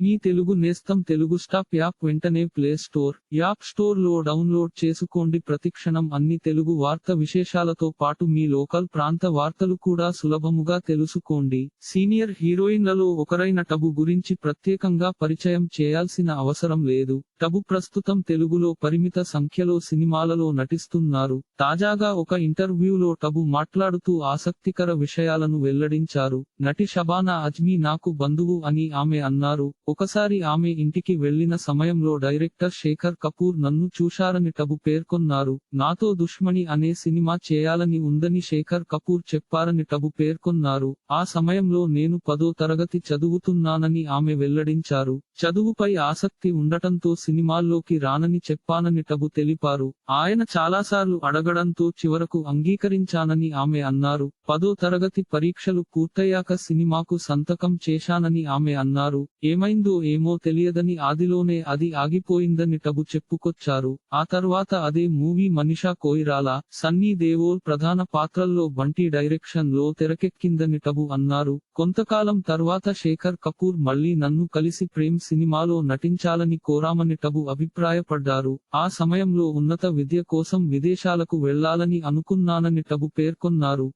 మీ తెలుగు నేస్తం Telugu stop app వెంటనే play store app స్టోర్లో డౌన్లోడ్ చేసుకోండి. ప్రతిక్షణం అన్ని తెలుగు వార్త విశేషాలతో పాటు మీ లోకల్ ప్రాంత వార్తలు కూడా సులభముగా తెలుసుకోండి. సీనియర్ హీరోయిన్లలో ఒకరైన టబు గురించి ప్రత్యేకంగా పరిచయం చేయాల్సిన అవసరం లేదు. టబు ప్రస్తుతం తెలుగులో పరిమిత సంఖ్యలో సినిమాలలో నటిస్తున్నారు. తాజాగా ఒక ఇంటర్వ్యూలో టబు మాట్లాడుతూ ఆసక్తికర విషయాలను వెల్లడించారు. నటి షబానా అజ్మీ నాకు బంధువు అని ఆమె అన్నారు. ఒకసారి ఆమె ఇంటికి వెళ్ళిన సమయంలో డైరెక్టర్ శేఖర్ కపూర్ నన్ను చూశారని టబు పేర్కొన్నారు. నాతో దుష్మణి అనే సినిమా చేయాలని ఉందని శేఖర్ కపూర్ చెప్పారని టబు పేర్కొన్నారు. ఆ సమయంలో నేను పదో తరగతి చదువుతున్నానని ఆమె వెల్లడించారు. చదువుపై ఆసక్తి ఉండటంతో సినిమాల్లోకి రానని చెప్పానని టబు తెలిపారు. ఆయన చాలాసార్లు అడగడంతో చివరకు అంగీకరించానని ఆమె అన్నారు. పదో తరగతి పరీక్షలు పూర్తయ్యాక సినిమాకు సంతకం చేశానని ఆమె అన్నారు. ఏమైందో ఏమో తెలియదని ఆదిలోనే అది ఆగిపోయిందని టబు చెప్పుకొచ్చారు. ఆ తర్వాత అదే మూవీ మనిషా కోయిరాలా సన్నీ దేవోల్ ప్రధాన పాత్రల్లో బంటి డైరెక్షన్లో తెరకెక్కిందని టబు అన్నారు. కొంతకాలం తర్వాత శేఖర్ కపూర్ మళ్ళీ నన్ను కలిసి ప్రేమ్ సినిమాలో నటించాలని కోరామని టబు అభిప్రాయపడ్డారు. ఆ సమయంలో ఉన్నత విద్య కోసం విదేశాలకు వెళ్ళాలని అనుకున్నానని టబు పేర్కొన్నారు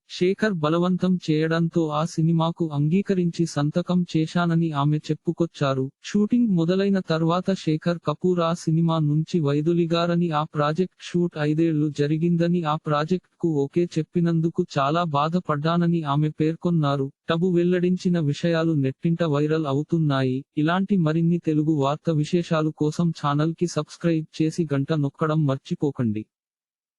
శేఖర్ బలవంతం చేయడంతో ఆ సినిమాకు అంగీకరించి సంతకం చేశానని ఆమె చెప్పుకొచ్చారు. షూటింగ్ మొదలైన తర్వాత శేఖర్ కపూర్ ఆ సినిమా నుంచి వైదొలిగారని ఆ ప్రాజెక్ట్ షూట్ ఐదేళ్ళు జరిగిందని ఆ ప్రాజెక్ట్కు ఓకే చెప్పినందుకు చాలా బాధపడ్డానని ఆమె పేర్కొన్నారు. టబు వెల్లడించిన విషయాలు నెట్టింట వైరల్ అవుతున్నాయి. ఇలాంటి మరిన్ని తెలుగు వార్త విశేషాలు కోసం ఛానల్కి సబ్స్క్రైబ్ చేసి గంట నొక్కడం మర్చిపోకండి.